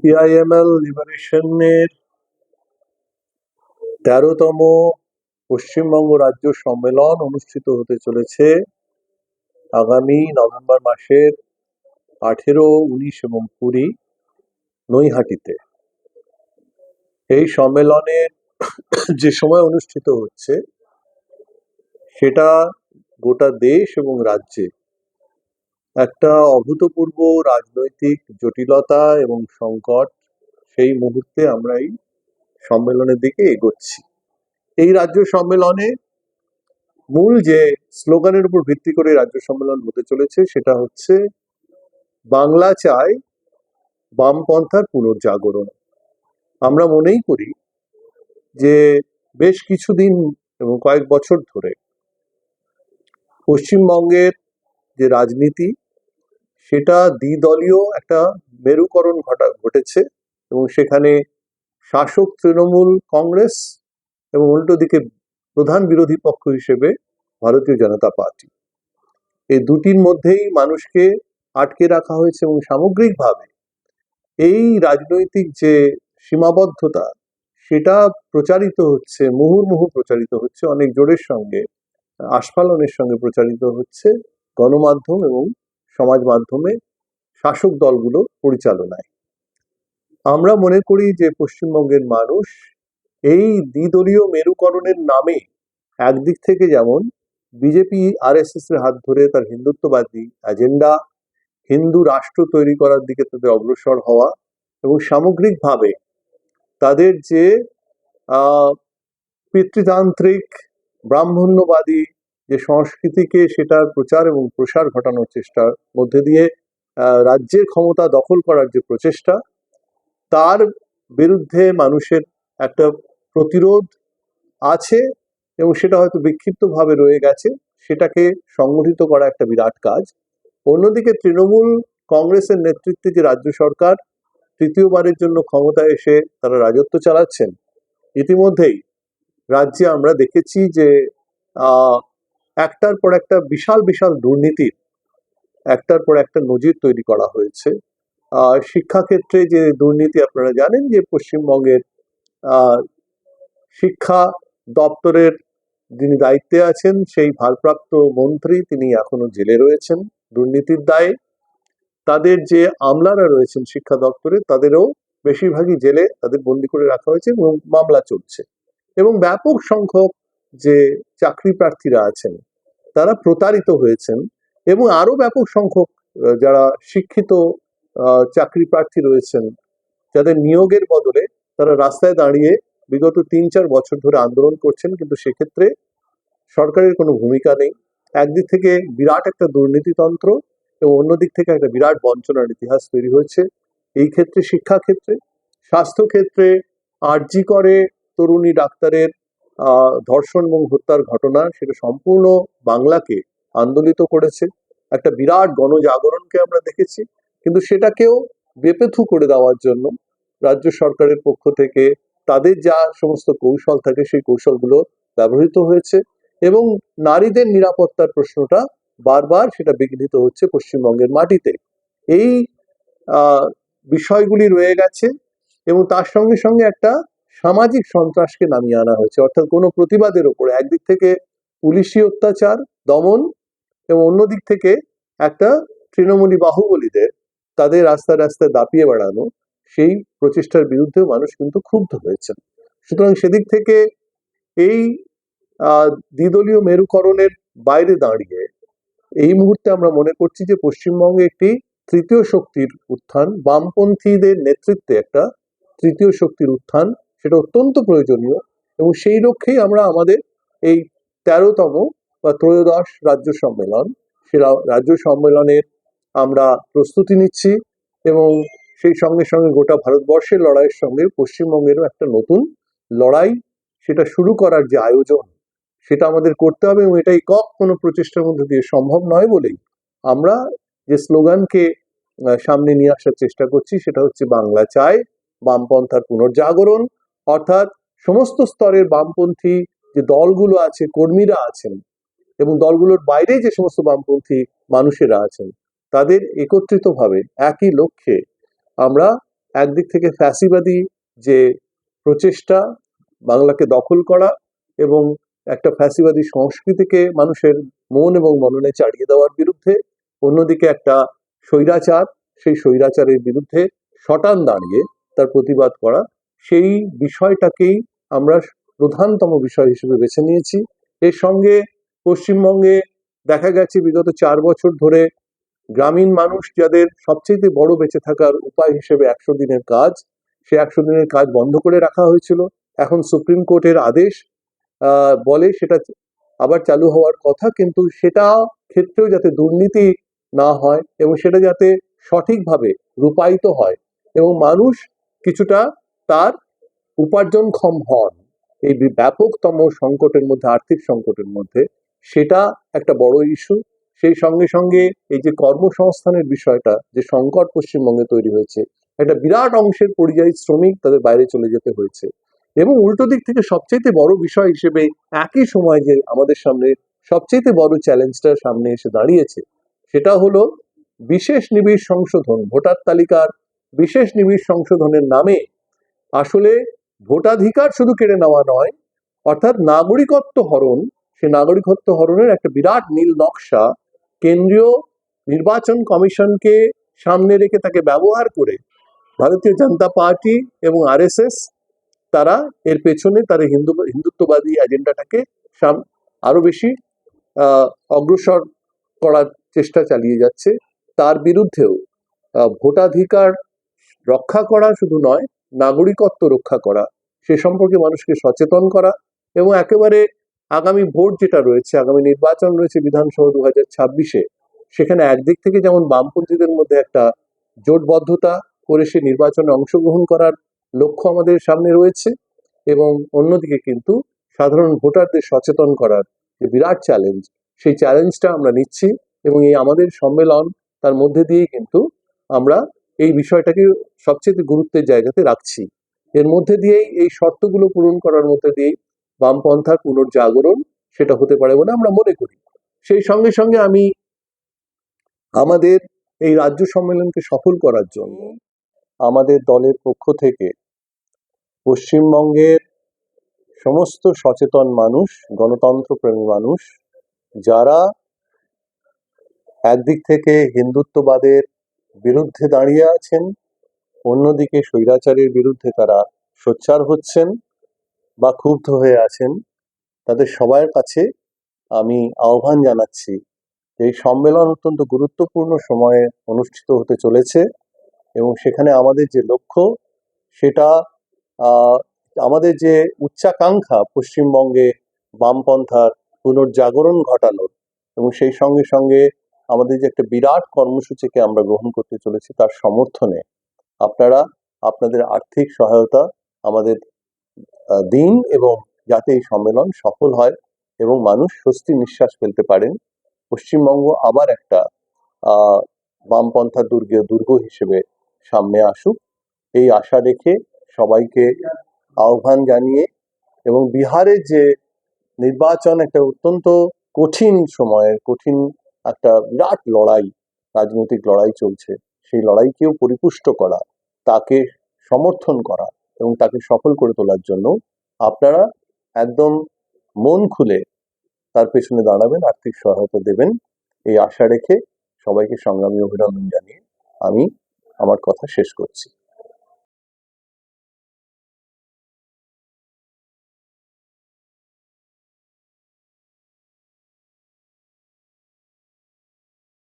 পিআইএমএল লিবারেশনের তেরোতম পশ্চিমবঙ্গ রাজ্য সম্মেলন অনুষ্ঠিত হতে চলেছে আগামী নভেম্বর মাসের আঠেরো, উনিশ এবং কুড়ি নৈহাটিতে। এই সম্মেলনের যে সময় অনুষ্ঠিত হচ্ছে, সেটা গোটা দেশ এবং রাজ্যে একটা অভূতপূর্ব রাজনৈতিক জটিলতা এবং সংকট, সেই মুহূর্তে আমরা এই সম্মেলনের দিকে এগোচ্ছি। এই রাজ্য সম্মেলনে মূল যে স্লোগানের উপর ভিত্তি করে রাজ্য সম্মেলন হতে চলেছে, সেটা হচ্ছে, বাংলা চায় বামপন্থার পুনর্জাগরণ। আমরা মনেই করি যে বেশ কিছুদিন এবং কয়েক বছর ধরে পশ্চিমবঙ্গের যে রাজনীতি সেটা দ্বিদলীয় একটা মেরুকরণ ঘটা, ঘটেছে এবং সেখানে শাসক তৃণমূল কংগ্রেস এবং উল্টো দিকে প্রধান বিরোধী পক্ষ হিসেবে ভারতীয় জনতা পার্টি। এই দুটির মধ্যেই মানুষকে আটকে রাখা হয়েছে এবং সামগ্রিকভাবে এই রাজনৈতিক যে সীমাবদ্ধতা, সেটা প্রচারিত হচ্ছে, মুহুর্মুহু প্রচারিত হচ্ছে, অনেক জোরের সঙ্গে, আস্ফালনের সঙ্গে প্রচারিত হচ্ছে গণমাধ্যম এবং সমাজ মাধ্যমে শাসক দলগুলো পরিচালনায়। আমরা মনে করি যে পশ্চিমবঙ্গের মানুষ এই দ্বিদলীয় মেরুকরণের নামে একদিক থেকে যেমন বিজেপি আর এস এর হাত ধরে তার হিন্দুত্ববাদী এজেন্ডা হিন্দু রাষ্ট্র তৈরি করার দিকে তাদের অগ্রসর হওয়া এবং সামগ্রিকভাবে তাদের যে পিতৃতান্ত্রিক ব্রাহ্মণ্যবাদী যে সংস্কৃতিকে সেটার প্রচার এবং প্রসার ঘটানোর চেষ্টার মধ্যে দিয়ে রাজ্যের ক্ষমতা দখল করার যে প্রচেষ্টা, তার বিরুদ্ধে মানুষের একটা প্রতিরোধ আছে এবং সেটা হয়তো বিক্ষিপ্তভাবে রয়ে গেছে, সেটাকে সংগঠিত করা একটা বিরাট কাজ। অন্যদিকে তৃণমূল কংগ্রেসের নেতৃত্বে যে রাজ্য সরকার, তৃতীয়বারের জন্য ক্ষমতায় এসে তারা রাজত্ব চালাচ্ছেন। ইতিমধ্যেই রাজ্যে আমরা দেখেছি যে একটার পর একটা বিশাল বিশাল দুর্নীতির একটার পর একটা নজির তৈরি করা হয়েছে। আহ, শিক্ষাক্ষেত্রে যে দুর্নীতি আপনারা জানেন যে পশ্চিমবঙ্গের শিক্ষা দপ্তরের যিনি দায়িত্বে আছেন সেই ভারপ্রাপ্ত মন্ত্রী তিনি এখনও জেলে রয়েছেন দুর্নীতির দায়ে। তাদের যে আমলারা রয়েছেন শিক্ষা দপ্তরে তাদেরও বেশিরভাগই জেলে তাদের বন্দি করে রাখা হয়েছে এবং মামলা চলছে। এবং ব্যাপক সংখ্যক যে চাকরি প্রার্থীরা আছেন তারা প্রতারিত হয়েছেন এবং আরও ব্যাপক সংখ্যক যারা শিক্ষিত চাকরি প্রার্থী রয়েছেন, যাদের নিয়োগের বদলে তারা রাস্তায় দাঁড়িয়ে বিগত তিন চার বছর ধরে আন্দোলন করছেন, কিন্তু সেক্ষেত্রে সরকারের কোনো ভূমিকা নেই। একদিক থেকে বিরাট একটা দুর্নীতিতন্ত্র এবং অন্যদিক থেকে একটা বিরাট বঞ্চনার ইতিহাস তৈরি হয়েছে। এই ক্ষেত্রে শিক্ষা ক্ষেত্রে স্বাস্থ্য ক্ষেত্রে আরজি করে তরুণী ডাক্তারের ধর্ষণ এবং হত্যার ঘটনা, সেটা সম্পূর্ণ বাংলাকে আন্দোলিত করেছে। একটা বিরাট গণজাগরণকে আমরা দেখেছি, কিন্তু সেটাকেও বেপেথু করে দেওয়ার জন্য রাজ্য সরকারের পক্ষ থেকে তাদের যা সমস্ত কৌশল থাকে, সেই কৌশলগুলো ব্যবহৃত হয়েছে এবং নারীদের নিরাপত্তার প্রশ্নটা বারবার সেটা বিঘ্নিত হচ্ছে পশ্চিমবঙ্গের মাটিতে। এই বিষয়গুলি রয়ে গেছে এবং তার সঙ্গে সঙ্গে একটা সামাজিক সন্ত্রাসকে নামিয়ে আনা হয়েছে। অর্থাৎ কোনো প্রতিবাদের ওপরে একদিক থেকে পুলিশি অত্যাচার, দমন এবং অন্যদিক থেকে একটা তৃণমূলী বাহুবলীদের তাদের রাস্তা রাস্তায় দাপিয়ে বেড়ানো, সেই প্রচেষ্টার বিরুদ্ধেও মানুষ কিন্তু ক্ষুব্ধ হয়েছেন সুতরাং সেদিক থেকে এই দ্বিদলীয় মেরুকরণের বাইরে দাঁড়িয়ে এই মুহূর্তে আমরা মনে করছি যে পশ্চিমবঙ্গে একটি তৃতীয় শক্তির উত্থান, বামপন্থীদের নেতৃত্বে একটা তৃতীয় শক্তির উত্থান সেটা অত্যন্ত প্রয়োজনীয় এবং সেই লক্ষ্যেই আমরা আমাদের এই তেরোতম বা ত্রয়োদশ রাজ্য সম্মেলন সেটা রাজ্য সম্মেলনের আমরা প্রস্তুতি নিচ্ছি এবং সেই সঙ্গে সঙ্গে গোটা ভারতবর্ষের লড়াইয়ের সঙ্গে পশ্চিমবঙ্গেরও একটা নতুন লড়াই, সেটা শুরু করার যে আয়োজন, সেটা আমাদের করতে হবে এবং এটা একক কোনো প্রচেষ্টার মধ্যে দিয়ে সম্ভব নয় বলেই আমরা যে স্লোগানকে সামনে নিয়ে আসার চেষ্টা করছি সেটা হচ্ছে বাংলা চায়, বামপন্থার পুনর্জাগরণ অর্থাৎ সমস্ত স্তরের বামপন্থী যে দলগুলো আছে, কর্মীরা আছেন এবং দলগুলোর বাইরে যে সমস্ত বামপন্থী মানুষেরা আছেন, তাদের একত্রিতভাবে, একই লক্ষ্যে আমরা একদিক থেকে ফ্যাসিবাদী যে প্রচেষ্টা বাংলাকে দখল করা এবং একটা ফ্যাসিবাদী সংস্কৃতিকে মানুষের মন এবং মননে চাড়িয়ে দেওয়ার বিরুদ্ধে, অন্যদিকে একটা স্বৈরাচার, সেই স্বৈরাচারের বিরুদ্ধে শটান দাঁড়িয়ে তার প্রতিবাদ করা সেই বিষয়টাকেই আমরা প্রধানতম বিষয় হিসেবে বেছে নিয়েছি। এর সঙ্গে পশ্চিমবঙ্গে দেখা গেছে বিগত চার বছর ধরে গ্রামীণ মানুষ যাদের সবচেয়ে বড় বেঁচে থাকার উপায় হিসেবে একশো দিনের কাজ, সে একশো দিনের কাজ বন্ধ করে রাখা হয়েছিল। এখন সুপ্রিম কোর্টের আদেশ বলে সেটা আবার চালু হওয়ার কথা, কিন্তু সেটা ক্ষেত্রেও যাতে দুর্নীতি না হয় এবং সেটা যাতে সঠিকভাবে রূপায়িত হয় এবং মানুষ কিছুটা তার উপার্জনক্ষম হন। এই ব্যাপকতম সংকটের মধ্যে, আর্থিক সংকটের মধ্যে সেটা একটা বড় ইস্যু সেই সঙ্গে সঙ্গে এই যে কর্মসংস্থানের বিষয়টা, যে সংকট পশ্চিমবঙ্গে তৈরি হয়েছে, একটা বিরাট অংশের পরিযায়ী শ্রমিক তাদের বাইরে চলে যেতে হয়েছে। এবং উল্টো দিক থেকে সবচেয়ে বড় বিষয় হিসেবে একই সময় যে আমাদের সামনে সবচেয়ে বড় চ্যালেঞ্জটা সামনে এসে দাঁড়িয়েছে, সেটা হলো বিশেষ নিবিড় সংশোধন, ভোটার তালিকার বিশেষ নিবিড় সংশোধনের নামে আসলে ভোটাধিকার শুধু কেড়ে নেওয়া নয়, অর্থাৎ নাগরিকত্ব হরণ, সে নাগরিকত্ব হরণের একটা বিরাট নীল নকশা কেন্দ্রীয় নির্বাচন কমিশনকে সামনে রেখে তাকে ব্যবহার করে ভারতীয় জনতা পার্টি এবং আরএসএস, তারা এর পেছনে তারা হিন্দু, হিন্দুত্ববাদী এজেন্ডাটাকে আরও বেশি অগ্রসর করার চেষ্টা চালিয়ে যাচ্ছে। তার বিরুদ্ধেও ভোটাধিকার রক্ষা করা শুধু নয় নাগরিকত্ব রক্ষা করা, সে সম্পর্কে মানুষকে সচেতন করা এবং একেবারে আগামী ভোট যেটা রয়েছে, আগামী নির্বাচন রয়েছে বিধানসভা দু হাজার ছাব্বিশে, সেখানে একদিক থেকে যেমন বামপন্থীদের মধ্যে একটা জোটবদ্ধতা করে সে নির্বাচনে অংশগ্রহণ করার লক্ষ্য আমাদের সামনে রয়েছে এবং অন্যদিকে কিন্তু সাধারণ ভোটারদের সচেতন করার যে বিরাট চ্যালেঞ্জ সেই চ্যালেঞ্জটা আমরা নিচ্ছি এবং এই আমাদের সম্মেলন তার মধ্যে দিয়েই কিন্তু আমরা এই বিষয়টাকে সবচেয়ে গুরুত্বের জায়গাতে রাখছি। এর মধ্যে দিয়েই এই শর্তগুলো পূরণ করার মধ্যে দিয়েই বামপন্থার পুনর্জাগরণ সেটা হতে পারে বলে আমরা মনে করি। সেই সঙ্গে সঙ্গে আমি আমাদের এই রাজ্য সম্মেলনকে সফল করার জন্য আমাদের দলের পক্ষ থেকে পশ্চিমবঙ্গের সমস্ত সচেতন মানুষ, গণতন্ত্রপ্রেমী মানুষ, যারা একদিক থেকে হিন্দুত্ববাদের বিরুদ্ধে দাঁড়িয়ে আছেন, অন্যদিকে স্বৈরাচারের বিরুদ্ধে তারা সোচ্চার হচ্ছেন বা ক্ষুব্ধ হয়ে আছেন, তাদের সবার কাছে আমি আহ্বান জানাচ্ছি এই সম্মেলন অত্যন্ত গুরুত্বপূর্ণ সময়ে অনুষ্ঠিত হতে চলেছে এবং সেখানে আমাদের যে লক্ষ্য সেটা আমাদের যে উচ্চাকাঙ্ক্ষা পশ্চিমবঙ্গে বামপন্থার পুনর্জাগরণ ঘটানোর এবং সেই সঙ্গে সঙ্গে আমাদের যে একটা বিরাট কর্মসূচিকে আমরা গ্রহণ করতে চলেছি তার সমর্থনে আপনারা আপনাদের আর্থিক সহায়তা, আমাদের দিন এবং যাতে এই সম্মেলন সফল হয় এবং মানুষ স্বস্তি নিঃশ্বাস ফেলতে পারেন, পশ্চিমবঙ্গ আবার একটা বামপন্থা দুর্গ দুর্গ হিসেবে সামনে আসুক। এই আশা রেখে সবাইকে আহ্বান জানিয়ে এবং বিহারের যে নির্বাচন একটা অত্যন্ত কঠিন সময়ের, কঠিন একটা বিরাট লড়াই, রাজনৈতিক লড়াই চলছে। সেই লড়াইকেও পরিপুষ্ট করা, তাকে সমর্থন করা এবং তাকে সফল করে তোলার জন্য আপনারা একদম মন খুলে তার পেছনে দাঁড়াবেন, আর্থিক সহায়তা দেবেন। এই আশা রেখে সবাইকে সংগ্রামী অভিনন্দন জানিয়ে আমি আমার কথা শেষ করছি।